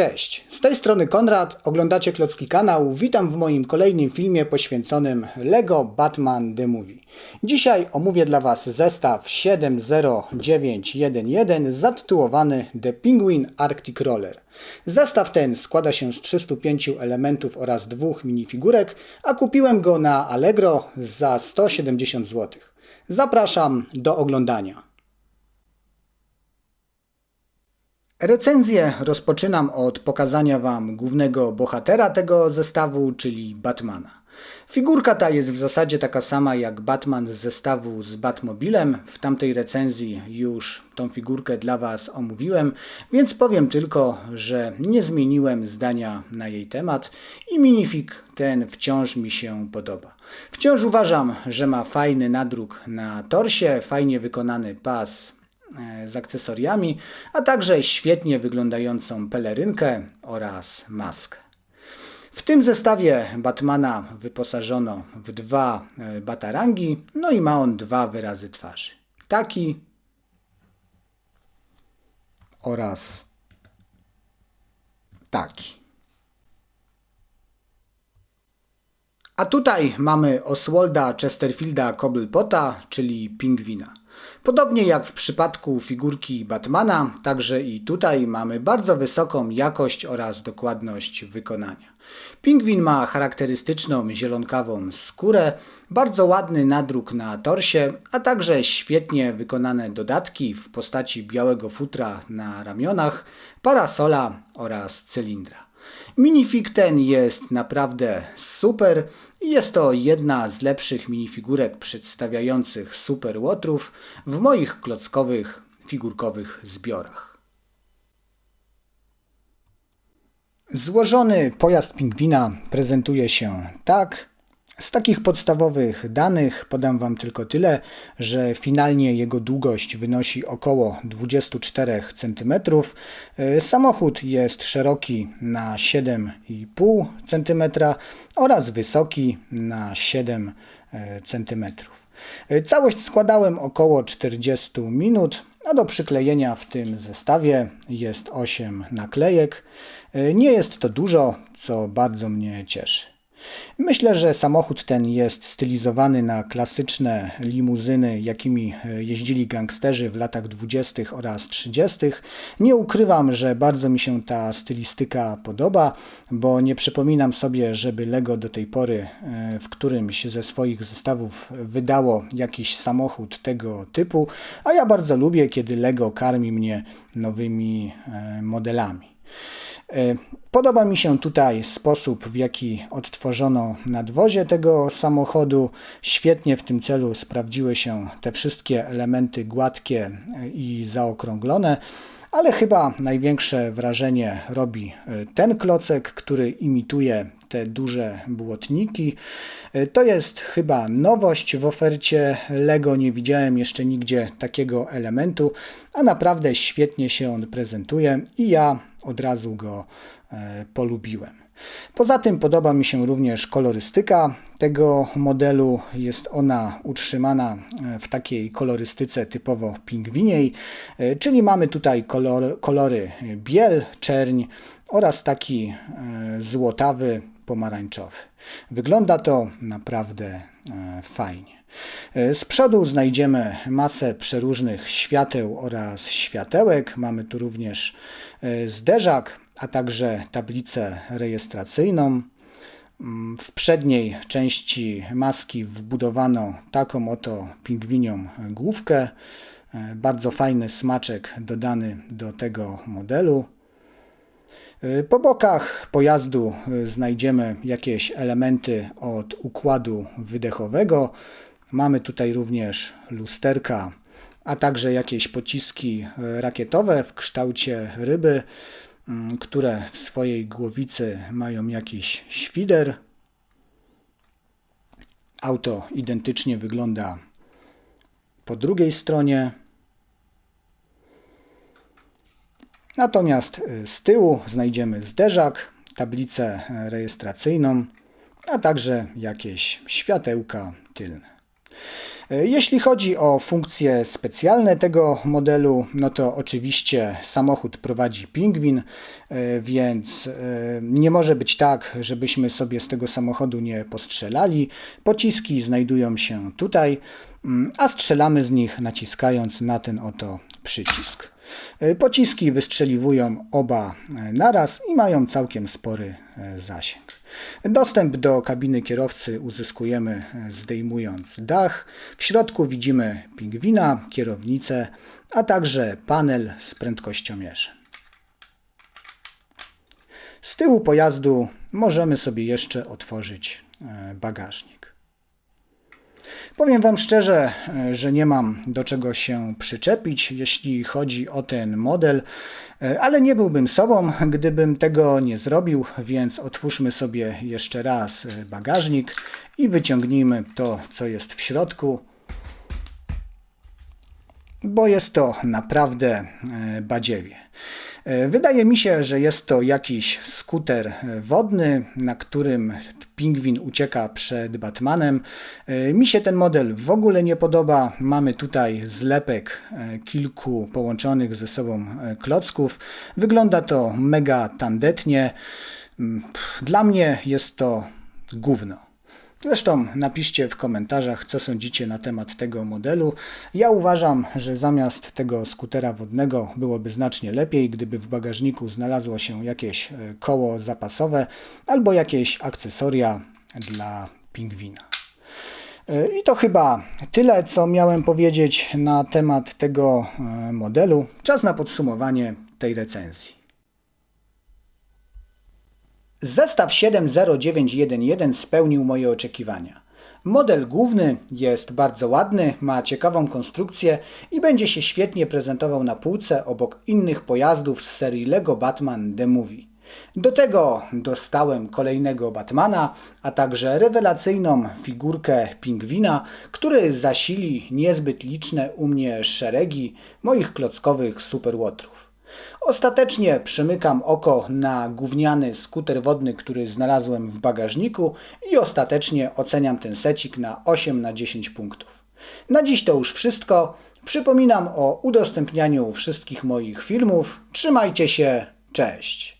Cześć, z tej strony Konrad, oglądacie Klocki Kanał. Witam w moim kolejnym filmie poświęconym LEGO Batman The Movie. Dzisiaj omówię dla Was zestaw 70911 zatytułowany The Penguin Arctic Roller. Zestaw ten składa się z 305 elementów oraz dwóch minifigurek, a kupiłem go na Allegro za 170 zł. Zapraszam do oglądania. Recenzję rozpoczynam od pokazania Wam głównego bohatera tego zestawu, czyli Batmana. Figurka ta jest w zasadzie taka sama jak Batman z zestawu z Batmobilem. W tamtej recenzji już tą figurkę dla Was omówiłem, więc powiem tylko, że nie zmieniłem zdania na jej temat i minifig ten wciąż mi się podoba. Wciąż uważam, że ma fajny nadruk na torsie, fajnie wykonany pas z akcesoriami, a także świetnie wyglądającą pelerynkę oraz maskę. W tym zestawie Batmana wyposażono w dwa e, batarangi, no i ma on dwa wyrazy twarzy. Taki oraz taki. A tutaj mamy Oswalda Chesterfielda Cobblepota, czyli pingwina. Podobnie jak w przypadku figurki Batmana, także i tutaj mamy bardzo wysoką jakość oraz dokładność wykonania. Pingwin ma charakterystyczną zielonkawą skórę, bardzo ładny nadruk na torsie, a także świetnie wykonane dodatki w postaci białego futra na ramionach, parasola oraz cylindra. Minifig ten jest naprawdę super jest to jedna z lepszych minifigurek przedstawiających super łotrów w moich klockowych, figurkowych zbiorach. Złożony pojazd pingwina prezentuje się tak, z takich podstawowych danych podam Wam tylko tyle, że finalnie jego długość wynosi około 24 cm. Samochód jest szeroki na 7,5 cm oraz wysoki na 7 e, cm. Całość składałem około 40 minut, a do przyklejenia w tym zestawie jest 8 naklejek. Nie jest to dużo, co bardzo mnie cieszy. Myślę, że samochód ten jest stylizowany na klasyczne limuzyny, jakimi e, jeździli gangsterzy w latach 20. oraz 30. Nie ukrywam, że bardzo mi się ta stylistyka podoba, bo nie przypominam sobie, żeby Lego do tej pory e, w którymś ze swoich zestawów wydało jakiś samochód tego typu, a ja bardzo lubię, kiedy Lego karmi mnie nowymi e, modelami. E, podoba mi się tutaj sposób, w jaki odtworzono nadwozie tego samochodu. Świetnie w tym celu sprawdziły się te wszystkie elementy gładkie i zaokrąglone. Ale chyba największe wrażenie robi e, ten klocek, który imituje te duże błotniki. E, to jest chyba nowość w ofercie Lego. Nie widziałem jeszcze nigdzie takiego elementu, a naprawdę świetnie się on prezentuje i ja od razu go e, polubiłem. Poza tym podoba mi się również kolorystyka tego modelu. Jest ona utrzymana e, w takiej kolorystyce typowo pingwiniej, czyli mamy tutaj kolor, kolory biel, czerń oraz taki złotawy, pomarańczowy. Wygląda to naprawdę fajnie. Z przodu znajdziemy masę przeróżnych świateł oraz światełek. Mamy tu również e, zderzak, a także tablicę rejestracyjną. Mm, w przedniej części maski wbudowano taką oto pingwinią główkę. E, bardzo fajny smaczek dodany do tego modelu. E, po bokach pojazdu znajdziemy jakieś elementy od układu wydechowego. Mamy tutaj również lusterka, a także jakieś pociski e, rakietowe w kształcie ryby, które w swojej głowicy mają jakiś świder. Auto identycznie wygląda po drugiej stronie. Natomiast e, z tyłu znajdziemy zderzak, tablicę rejestracyjną, a także jakieś światełka tylne. E, Jeśli chodzi o funkcje specjalne tego modelu, no to oczywiście samochód prowadzi pingwin, e, więc e, nie może być tak, żebyśmy sobie z tego samochodu nie postrzelali. Pociski znajdują się tutaj, mm, a strzelamy z nich naciskając na ten oto przycisk. E, Pociski wystrzeliwują oba e, naraz i mają całkiem spory e, zasięg. Dostęp do kabiny kierowcy uzyskujemy zdejmując dach. W środku widzimy pingwina, kierownicę, a także panel z prędkościomierzem. Z tyłu pojazdu możemy sobie jeszcze otworzyć bagażnik. Powiem Wam szczerze, e, że nie mam do czego się przyczepić, jeśli chodzi o ten model, e, ale nie byłbym sobą, gdybym tego nie zrobił, więc otwórzmy sobie jeszcze raz e, bagażnik i wyciągnijmy to, co jest w środku, bo jest to naprawdę badziewie. E, Wydaje mi się, że jest to jakiś skuter e, wodny, na którym pingwin ucieka przed Batmanem. E, Mi się ten model w ogóle nie podoba. Mamy tutaj zlepek kilku połączonych ze sobą klocków. Wygląda to mega tandetnie. Mm, Dla mnie jest to gówno. Zresztą napiszcie w komentarzach, co sądzicie na temat tego modelu. Ja uważam, że zamiast tego skutera wodnego byłoby znacznie lepiej, gdyby w bagażniku znalazło się jakieś e, koło zapasowe albo jakieś akcesoria dla pingwina. E, I to chyba tyle, co miałem powiedzieć na temat tego e, modelu. Czas na podsumowanie tej recenzji. Zestaw 70911 spełnił moje oczekiwania. Model główny jest bardzo ładny, ma ciekawą konstrukcję i będzie się świetnie prezentował na półce obok innych pojazdów z serii Lego Batman The Movie. Do tego dostałem kolejnego Batmana, a także rewelacyjną figurkę pingwina, który zasili niezbyt liczne u mnie szeregi moich klockowych superłotrów. Ostatecznie przymykam oko na gówniany skuter wodny, który znalazłem w bagażniku i ostatecznie oceniam ten secik na 8 na 10 punktów. Na dziś to już wszystko. Przypominam o udostępnianiu wszystkich moich filmów. Trzymajcie się, cześć!